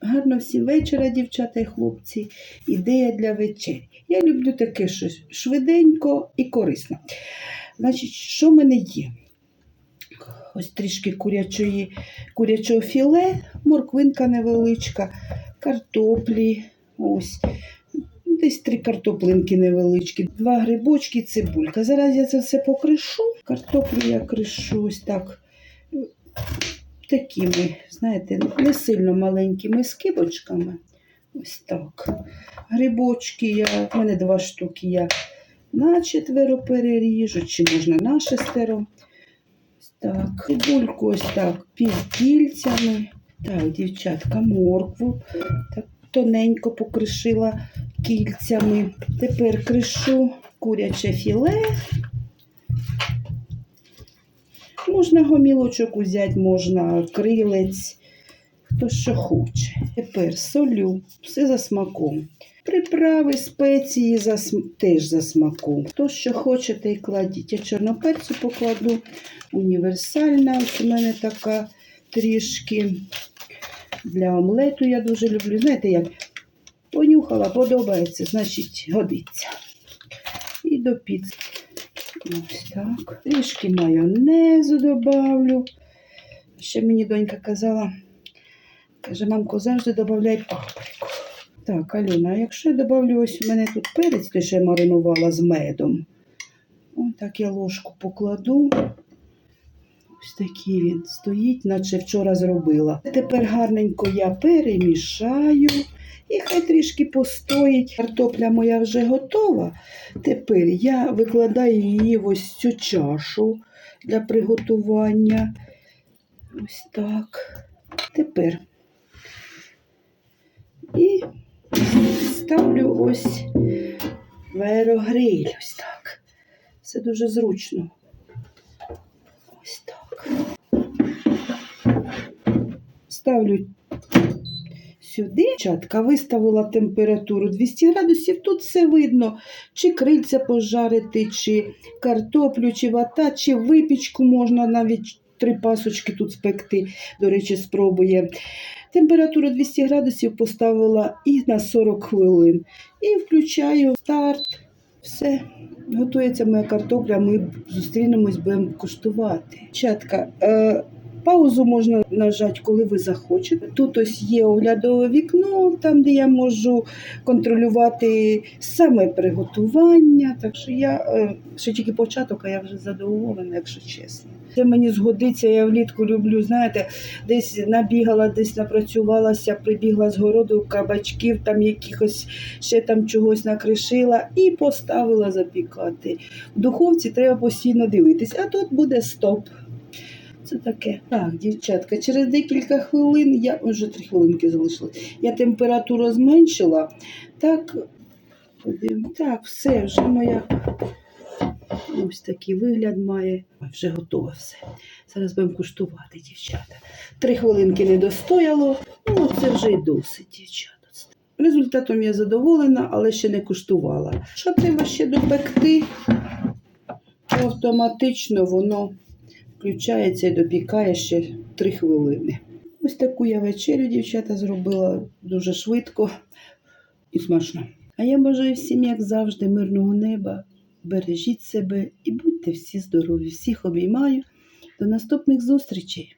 Гарно всім вечора, дівчата і хлопці. Ідея для вечері. Я люблю таке щось швиденько і корисно. Значить, що в мене є? Ось трішки курячої, курячого філе, морквинка невеличка, картоплі. Ось. Десь три картоплинки невеличкі, два грибочки, цибулька. Зараз я це все покришу. Картоплю я кришу ось так такими, знаєте, не сильно маленькими скибочками. Ось так. Грибочки я, в мене два штуки я на четверо переріжу, чи можна на шестеро. Ось так. Цибульку ось так півкільцями. Так, дівчатка, моркву. Так тоненько покришила кільцями. Тепер кришу куряче філе. Можна гомілочок взяти, можна крилець, хто що хоче. Тепер солю, все за смаком. Приправи, спеції за, теж за смаком. Хто що хочете і кладіть. Я чорноперцю покладу, універсальна. Ось у мене така трішки. Для омлету я дуже люблю. Знаєте, як понюхала, подобається, значить годиться. І до піци. Ось так. Трішки майонезу добавлю. Ще мені донька казала, каже, мамку, завжди додай паприку. Так, Аліна, а якщо я добавлю ось у мене тут перець, той ще маринувала з медом. Ось так я ложку покладу. Ось такий він стоїть, наче вчора зробила. Тепер гарненько я перемішаю. І хай трішки постоїть. Картопля моя вже готова. Тепер я викладаю її в ось цю чашу для приготування. Ось так. Тепер. І ставлю ось в аерогриль. Ось так. Це дуже зручно. Ось так. Ставлю сюди. Чатка виставила температуру 200 градусів. Тут все видно, чи крильця пожарити, чи картоплю, чи вата, чи випічку можна навіть три пасочки тут спекти. До речі, спробує. Температуру 200 градусів поставила і на 40 хвилин. І включаю старт. Все. Готується моя картопля, ми зустрінемось, будемо куштувати. Чатка, е, паузу можна нажати, коли ви захочете. Тут ось є оглядове вікно, там, де я можу контролювати саме приготування. Так що я е, ще тільки початок, а я вже задоволена, якщо чесно. Це мені згодиться, я влітку люблю, знаєте, десь набігала, десь напрацювалася, прибігла з городу кабачків, там якихось ще там чогось накришила і поставила запікати. В духовці треба постійно дивитись, а тут буде стоп. Це таке. Так, дівчатка, через декілька хвилин я вже три хвилинки залишилось. Я температуру зменшила. Так, так, все, вже моя ось такий вигляд має. Вже готове все. Зараз будемо куштувати, дівчата. Три хвилинки не достояло. Ну, це вже й досить, дівчата. Результатом я задоволена, але ще не куштувала. Що треба ще допекти, то автоматично воно включається і допікає ще 3 хвилини. Ось таку я вечерю, дівчата, зробила дуже швидко і смачно. А я бажаю всім, як завжди, мирного неба. Бережіть себе і будьте всі здорові. Всіх обіймаю. До наступних зустрічей!